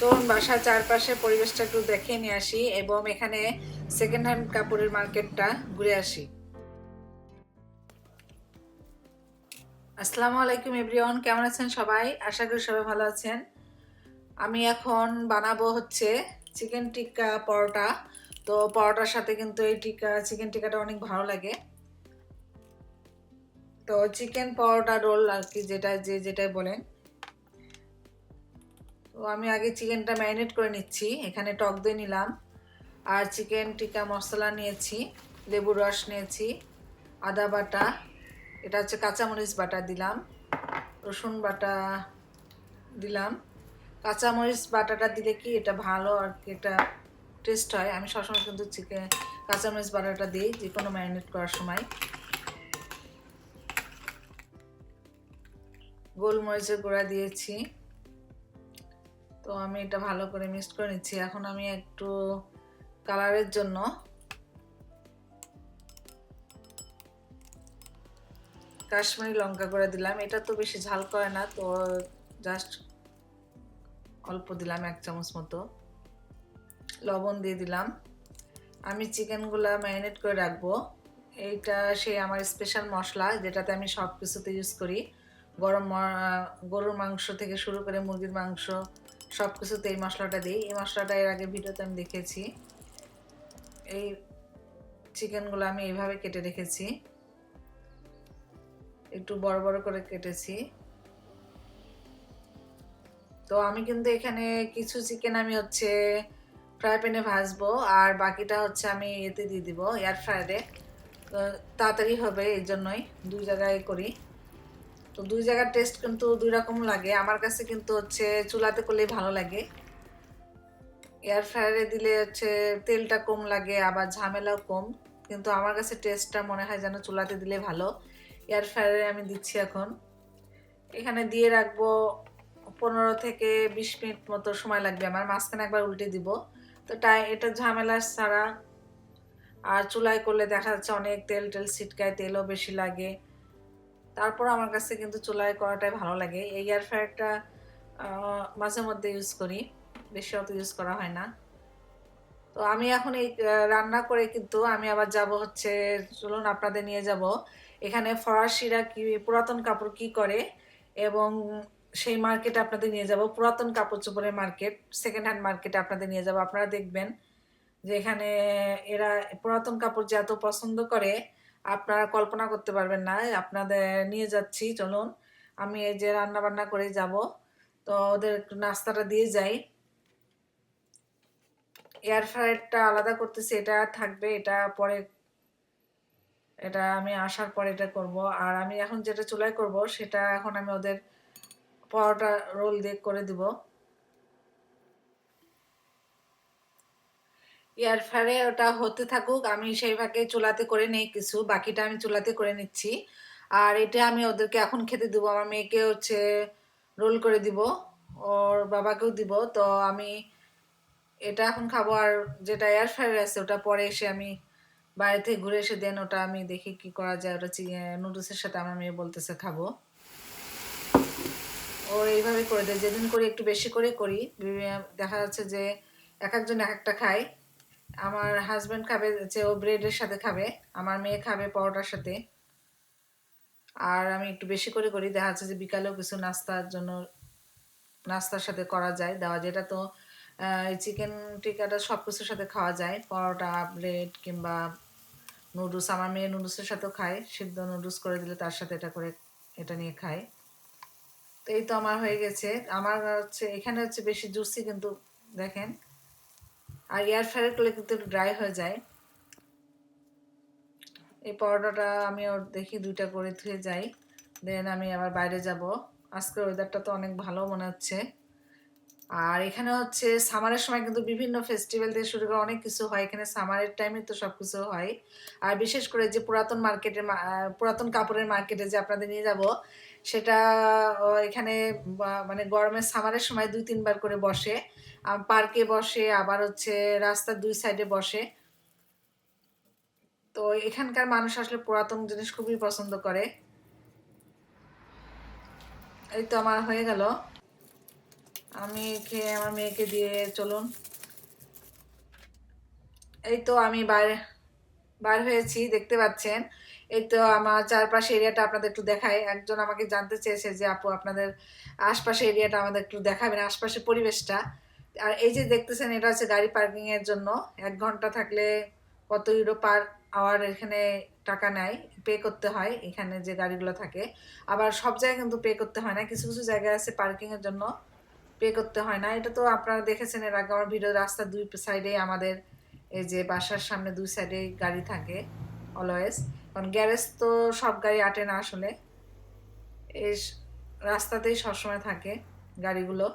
চলুন বাসার চারপাশে পরিবেশটা একটু দেখে নিয়ে আসি এবং এখানে সেকেন্ড হ্যান্ড কাপড়ের মার্কেটটা ঘুরে আসি। আসসালামু আলাইকুম এভরিওয়ান, কেমন আছেন সবাই? আশা করি সবাই ভালো আছেন। আমি এখন বানাবো হচ্ছে চিকেন টিক্কা পরোটা। তো পরোটার সাথে কিন্তু এই টিক্কা চিকেন টিক্কাটা অনেক ভালো লাগে। তো চিকেন পরোটা রোল আর কি যেটা যে যেটাই বলেন। তো আমি আগে চিকেনটা ম্যারিনেট করে নিচ্ছি। এখানে টক দই নিলাম। আর চিকেন টিক্কা মশলা নিয়েছি, লেবুর রস নিয়েছি, আদা বাটা, এটা হচ্ছে কাঁচামরিচ বাটা দিলাম, রসুন বাটা দিলাম। কাঁচামরিচ বাটাটা দিলে কি এটা ভালো আর কি, এটা টেস্ট হয়? আমি সবসময় কিন্তু চিকেন, কাঁচামরিচ বাটাটা দিই যে কোনো ম্যারিনেট করার সময়। গোলমরিচের গুঁড়া দিয়েছি। তো আমি এটা ভালো করে মিক্সড করে নিচ্ছি। এখন আমি একটু কালারের জন্য কাশ্মীরি লঙ্কা করে দিলাম। এটা তো বেশি ঝাল করে না, তো জাস্ট অল্প দিলাম এক চামচ মতো। লবণ দিয়ে দিলাম। আমি চিকেনগুলা ম্যারিনেট করে রাখব। এইটা সেই আমার স্পেশাল মশলা, যেটাতে আমি সব কিছুতে ইউজ করি। গরম গরুর মাংস থেকে শুরু করে মুরগির মাংস সব কিছুতে এই মশলাটা দিই। এই মশলাটা এর আগে ভিডিওতে আমি দেখেছি। এই চিকেনগুলো আমি এইভাবে কেটে রেখেছি। একটু বড় বড় করে কেটেছি। তো আমি কিন্তু এখানে কিছু চিকেন আমি হচ্ছে ফ্রাই প্যানে ভাজবো আর বাকিটা হচ্ছে আমি এতে দিয়ে দিব এয়ার ফ্রায়ারে তাড়াতাড়ি হবে এই জন্যই দুই জায়গায় করি। তো দুই জায়গার টেস্ট কিন্তু দুই রকম লাগে। আমার কাছে কিন্তু হচ্ছে চুলাতে করলেই ভালো লাগে। এয়ার ফ্রায়ারে দিলে হচ্ছে তেলটা কম লাগে, আবার ঝামেলাও কম। কিন্তু আমার কাছে টেস্টটা মনে হয় যেন চুলাতে দিলে ভালো। এয়ার ফ্রায়ারে আমি দিচ্ছি এখন। এখানে দিয়ে রাখব পনেরো থেকে বিশ মিনিট মতো সময় লাগবে। আমার মাঝখানে একবার উল্টে দিব। তো তাই এটা ঝামেলা ছাড়া। আর চুলায় করলে দেখা যাচ্ছে অনেক তেল টেল ছিটকায়, তেলও বেশি লাগে। তারপর আমার কাছে কিন্তু চুলায় করাটাই ভালো লাগে। এই এয়ার ফ্রায়ারটা মাঝে মধ্যে ইউজ করি। বেশি অত ইউজ করা হয় না। তো আমি এখন এই রান্না করে কিন্তু আমি আবার যাব হচ্ছে, চলুন আপনাদের নিয়ে যাব। এখানে ফরাসিরা কি, পুরাতন কাপড় কি করে? এবং সেই মার্কেটে আপনাদের নিয়ে যাব। পুরাতন কাপড় চোপড়ের মার্কেট সেকেন্ড হ্যান্ড মার্কেটে আপনাদের নিয়ে যাব। আপনারা দেখবেন যে এখানে এরা পুরাতন কাপড় যে এত পছন্দ করে আপনারা কল্পনা করতে পারবেন না আপনাদের নিয়ে যাচ্ছি, চলুন। আমি এই যে রান্না বান্না করে যাব, তো ওদের একটু নাস্তাটা দিয়ে যাই। এয়ার ফ্রায়ারটা আলাদা করতেছি, এটা থাকবে, এটা পরে, এটা আমি আসার পরে এটা করব। আর আমি এখন যেটা চুলায় করব, সেটা এখন আমি ওদের পরোটা রোল দিয়ে করে দিব। এয়ার ফ্রায়ারে ওটা হতে থাকুক, আমি সেই ভাগে চুলাতে করে নেই কিছু, বাকিটা আমি চুলাতে করে নিচ্ছি। আর এটা আমি ওদেরকে এখন খেতে দিব, আমার মেয়েকে হচ্ছে রোল করে দিব, ওর বাবাকেও দিব, তো আমি এটা এখন খাব। আর যেটা এয়ার ফ্রায়ার আছে, ওটা পরে এসে আমি বাইরে থেকে ঘুরে এসে দেন, ওটা আমি দেখি কি করা যায়। ওটা নুডলসের সাথে আমার মেয়ে বলতেছে খাব। ও এইভাবে করে দেয়, যেদিন করি একটু বেশি করে করি। দেখা যাচ্ছে যে এক একজন এক একটা খায়। আমার হাজবেন্ড খাবে, যে ও ব্রেডের সাথে খাবে, আমার মেয়ে খাবে পরোটার সাথে। আর আমি একটু বেশি করে করি, দেখা যাচ্ছে যে বিকালেও কিছু নাস্তার জন্য নাস্তার সাথে করা যায়। দেওয়া যেটা তো চিকেন টিকাটা সব কিছুর সাথে খাওয়া যায়। পরোটা ব্রেড কিংবা নুডলস আমার মেয়ে নুডলসের সাথেও খায়। সিদ্ধ নুডলস করে দিলে তার সাথে এটা করে, এটা নিয়ে খায়। তো এই তো আমার হয়ে গেছে। আমার হচ্ছে, এখানে হচ্ছে বেশি জুসি কিন্তু দেখেন আর এয়ার ফ্রায়ার করলে কিন্তু ড্রাই হয়ে যায়। এই পরোটাটা আমি ওর দেখি দুইটা করে ধুয়ে যাই। দেন আমি আবার বাইরে যাব। আজকের ওয়েদারটা তো অনেক ভালো মনে হচ্ছে। আর এখানে হচ্ছে সামারের সময় কিন্তু বিভিন্ন ফেস্টিভ্যাল থেকে শুরু করে অনেক কিছু হয়। এখানে সামারের টাইমে তো সব কিছু হয়। আর বিশেষ করে যে পুরাতন মার্কেটের পুরাতন কাপড়ের মার্কেটে যে আপনাদের নিয়ে যাব সেটা এখানে মানে গরমের সামারের সময় দুই, তিনবার করে বসে। পার্কে বসে, আবার হচ্ছে রাস্তার দুই সাইডে বসে। তো এখানকার মানুষ আসলে পুরাতন জিনিস খুবই পছন্দ করে। এই তো আমার হয়ে গেল। আমি খেয়ে আমার মেয়েকে দিয়ে চলুন। এই তো আমি বাইরে বার হয়েছি, দেখতে পাচ্ছেন। এই তো আমার চারপাশে এরিয়াটা আপনাদের একটু দেখায় একজন আমাকে জানতে চেয়েছে যে, আপু, আপনাদের আশপাশে এরিয়াটা আমাদের একটু দেখাবেন, আশপাশের পরিবেশটা। আর এই যে দেখতেছেন, এটা হচ্ছে গাড়ি পার্কিং এর জন্য। এক ঘণ্টা থাকলে কত ইউরো পার আওয়ার এখানে টাকা নেয় পে করতে হয়, এখানে যে গাড়িগুলো থাকে। আবার সব জায়গায় কিন্তু পে করতে হয় না, কিছু কিছু জায়গায় আছে পার্কিং এর জন্য পে করতে হয় না। এটা তো আপনারা দেখেছেন, এর আগে আমার ভিডিও রাস্তার দুই সাইডে আমাদের এই যে বাসার সামনে দুই সাইডে গাড়ি থাকে অলওয়েজ কারণ গ্যারেজ তো সব গাড়ি আটে না আসলে। এই রাস্তাতেই সবসময় থাকে গাড়িগুলো।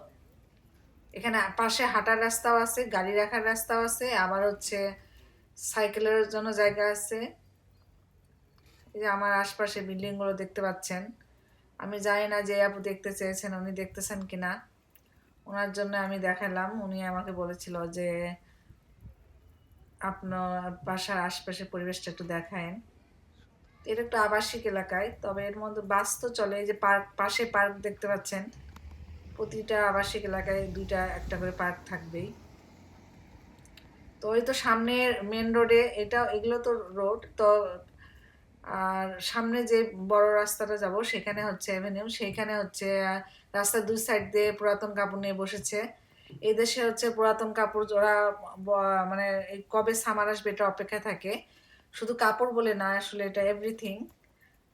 এখানে পাশে হাঁটার রাস্তাও আছে, গাড়ি রাখার রাস্তাও আছে, আবার হচ্ছে সাইকেলের জন্য জায়গা আছে। এই যে আমার আশপাশে বিল্ডিংগুলো দেখতে পাচ্ছেন। আমি জানি না যে আপু দেখতে চেয়েছেন, উনি দেখতেছেন কিনা। ওনার জন্য আমি দেখালাম, উনি আমাকে বলেছিল যে আপনার বাসার আশপাশের পরিবেশটা একটু দেখায়েন। এটা একটু আবাসিক এলাকায়, তবে এর মধ্যে বাস তো চলে যে পার্ক, পাশে পার্ক দেখতে পাচ্ছেন। প্রতিটা আবাসিক এলাকায় দুইটা, একটা করে পার্ক থাকবেই। তো ওই তো সামনের মেন রোডে এটা, এগুলো তো রোড তো আর সামনে যে বড় রাস্তাটা যাব, সেখানে হচ্ছে অ্যাভিনিউ সেইখানে হচ্ছে রাস্তার দুই সাইড দিয়ে পুরাতন কাপড় নিয়ে বসেছে। এই দেশে হচ্ছে পুরাতন কাপড় ব- মানে কবে সামার আসবে এটা অপেক্ষা থাকে। শুধু কাপড় বলে না, আসলে এটা এভরিথিং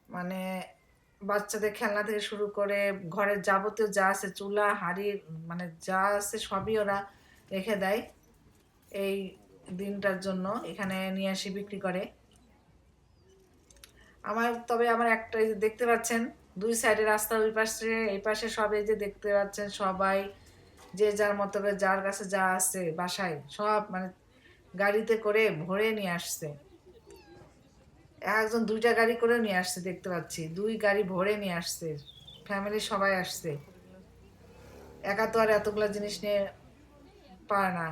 মানে বাচ্চাদের খেলনা থেকে শুরু করে ঘরের যাবতীয় যা আছে, চুলা, হাঁড়ি মানে যা আছে সবই ওরা রেখে দেয় এই দিনটার জন্য, এখানে নিয়ে আসি, বিক্রি করে। আমার, তবে আমার একটা দেখতে পাচ্ছেন, দুই সাইডে রাস্তা ওই পাশে, এই পাশে সব যে দেখতে পাচ্ছেন সবাই যে যার মতো করে যার কাছে যা আছে বাসায়, সব মানে গাড়িতে করে ভরে নিয়ে আসছে। একজন দুইটা গাড়ি করে নিয়ে আসছে দেখতে পাচ্ছি। দুই গাড়ি ভরে নিয়ে আসছে। ফ্যামিলি সবাই আসছে। একা তো আর এতগুলো জিনিস নিয়ে পারে না।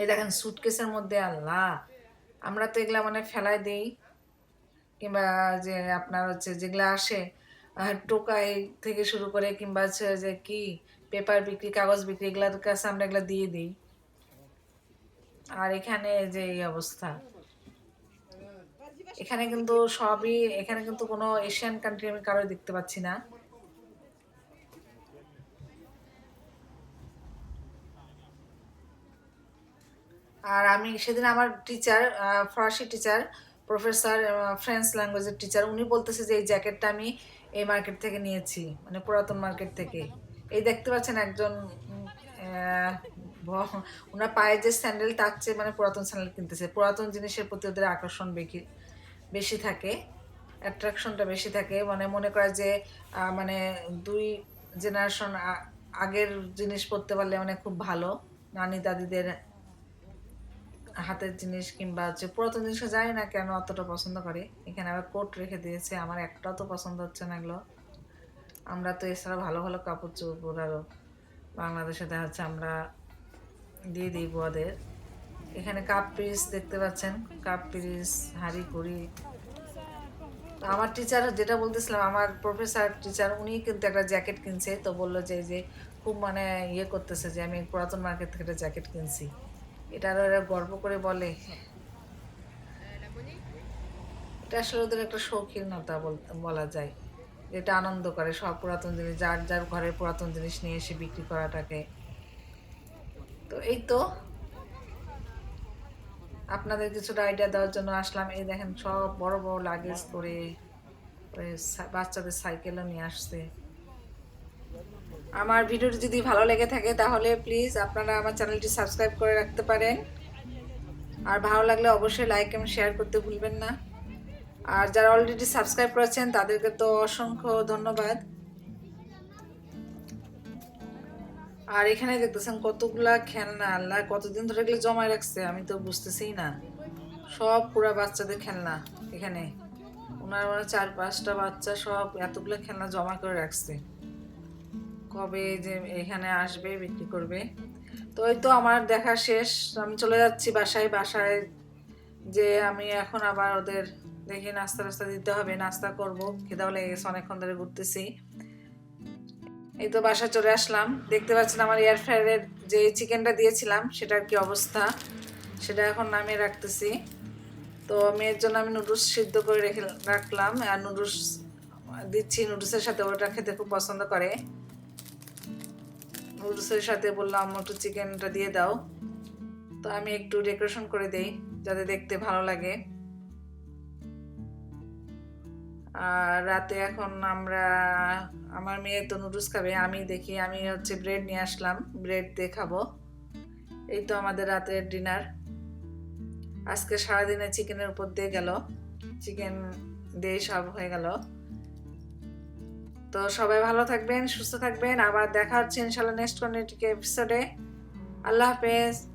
এই দেখেন সুটকেসের মধ্যে আল্লাহ। আমরা তো এগুলা মানে ফেলাই দিই। কিংবা যে আপনার হচ্ছে যেগুলো আসে টোকাই থেকে শুরু করে কিংবা হচ্ছে যে কি পেপার বিক্রি, কাগজ বিক্রি এগুলার কাছে আমরা এগুলা দিয়ে দিই। আর এখানে যে এই অবস্থা। এখানে কিন্তু সবই, এখানে কিন্তু কোনো এশিয়ান কান্ট্রি আমি কারোই দেখতে পাচ্ছি না। আর আমি সেদিন আমার টিচার ফরাসি টিচার প্রফেসর ফ্রেঞ্চ ল্যাঙ্গুয়েজের টিচার উনি বলতেছে যে এই জ্যাকেটটা আমি এই মার্কেট থেকে নিয়েছি মানে পুরাতন মার্কেট থেকে। এই দেখতে পাচ্ছেন একজন ওনার পায়ের যে স্যান্ডেল, তার চেয়ে মানে পুরাতন স্যান্ডেল কিনতেছে। পুরাতন জিনিসের প্রতি ওদের আকর্ষণ বেশি বেশি থাকে। অ্যাট্রাকশনটা বেশি থাকে। মানে মনে করে যে মানে দুই জেনারেশন আগের জিনিস পড়তে পারলে মানে খুব ভালো। নানি দাদিদের হাতের জিনিস কিংবা হচ্ছে পুরাতন জিনিস জানি না কেন অতটা পছন্দ করে। এখানে আবার কোট রেখে দিয়েছে। আমার একটাও তো পছন্দ হচ্ছে না এগুলো। আমরা তো এছাড়া ভালো ভালো কাপড় চোপড় আরও বাংলাদেশে দেখা যাচ্ছে আমরা দিয়ে দিই বুয়াদের। এখানে কাপ পিস দেখতে পাচ্ছেন কাপ পিস হাঁড়ি কুড়ি। আমার টিচার যেটা বলতেছিলাম, আমার প্রফেসর টিচার উনি কিন্তু একটা জ্যাকেট কিনছে, তো বলল যে যে খুব মানে ইয়ে করতেছে যে, আমি পুরাতন মার্কেট থেকে একটা জ্যাকেট কিনছি। এটা আরও এরা গর্ব করে বলে। এটা আসলে ওদের একটা শৌখিনতা বলা যায়। যেটা আনন্দ করে, সব পুরাতন জিনিস, যার যার ঘরের পুরাতন জিনিস নিয়ে এসে বিক্রি করাটাকে। তো এই তো। আপনাদের কিছুটা আইডিয়া দেওয়ার জন্য আসলাম। এই দেখেন, সব বড় বড় লাগেজ করে বাচ্চাদের সাইকেলও নিয়ে আসছে। আমার ভিডিওটি যদি ভালো লেগে থাকে, তাহলে প্লিজ আপনারা আমার চ্যানেলটি সাবস্ক্রাইব করে রাখতে পারেন। আর ভালো লাগলে অবশ্যই লাইক এবং শেয়ার করতে ভুলবেন না। আর যারা অলরেডি সাবস্ক্রাইব করেছেন, তাদেরকে তো অসংখ্য ধন্যবাদ। আর এখানে দেখতেছেন কতগুলা খেলনা, আল্লাহ, কতদিন ধরে এগুলো জমায় রাখছে, আমি তো বুঝতেছি না। সব পুরা বাচ্চাদের খেলনা এখানে। ওনার মানে চার পাঁচটা বাচ্চা সব এতগুলো খেলনা জমা করে রাখছে। কবে যে এখানে আসবে, বিক্রি করবে। তো এই তো আমার দেখা শেষ। আমি চলে যাচ্ছি বাসায়। বাসায় যে আমি এখন আবার ওদের দেখি নাস্তা টাস্তা দিতে হবে, নাস্তা করব। খেদাও লেগে গেছে, অনেকক্ষণ ধরে ঘুরতেছি। এই তো বাসা চলে আসলাম। দেখতে পাচ্ছেন আমার এয়ার ফ্রায়ারের যে চিকেনটা দিয়েছিলাম, সেটার কি অবস্থা? সেটা এখন নামিয়ে রাখতেছি। তো মেয়ের জন্য আমি নুডলস সিদ্ধ করে রেখে রাখলাম, আর নুডলস দিচ্ছি। নুডলসের সাথে ওটা খেতে খুব পছন্দ করে। নুডলসের সাথে বললাম একটু চিকেনটা দিয়ে দাও। তো আমি একটু ডেকোরেশন করে দেই, যাতে দেখতে ভালো লাগে। আর রাতে এখন আমরা, আমার মেয়ে তো নুডলস খাবে, আমি দেখি, আমি হচ্ছে ব্রেড নিয়ে আসলাম ব্রেড দিয়ে খাব। এই তো আমাদের রাতের ডিনার আজকে সারাদিনে চিকেনের উপর দিয়ে গেল। চিকেন দিয়ে সব হয়ে গেল। তো সবাই ভালো থাকবেন, সুস্থ থাকবেন। আবার দেখা হচ্ছে ইনশাল্লাহ নেক্সট কোনো এপিসোডে আল্লাহ হাফেজ।